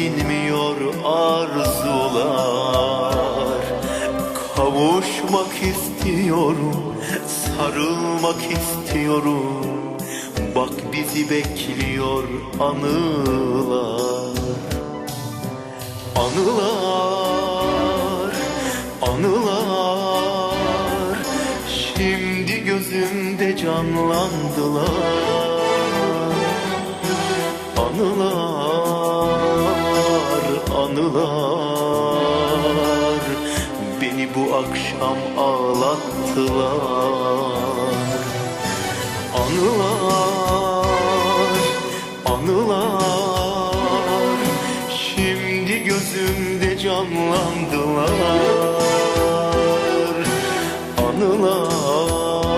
dinmiyor arzular. Kavuşmak istiyorum, sarılmak istiyorum. Bak bizi bekliyor anılar. Anılar, anılar. Şimdi gözümde canlandılar. Anılar, akşam ağlattılar. Anılar, anılar Şimdi gözümde canlandılar. Anılar,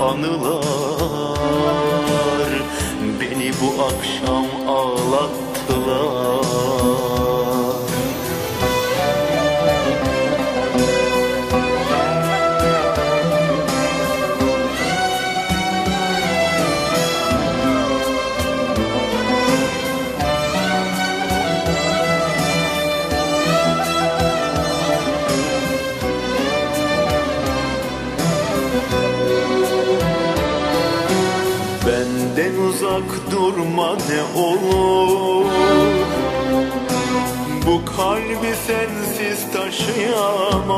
anılar Beni bu akşam ağlattılar Benden uzak durma ne olur. Bu kalbi sensiz taşıyamam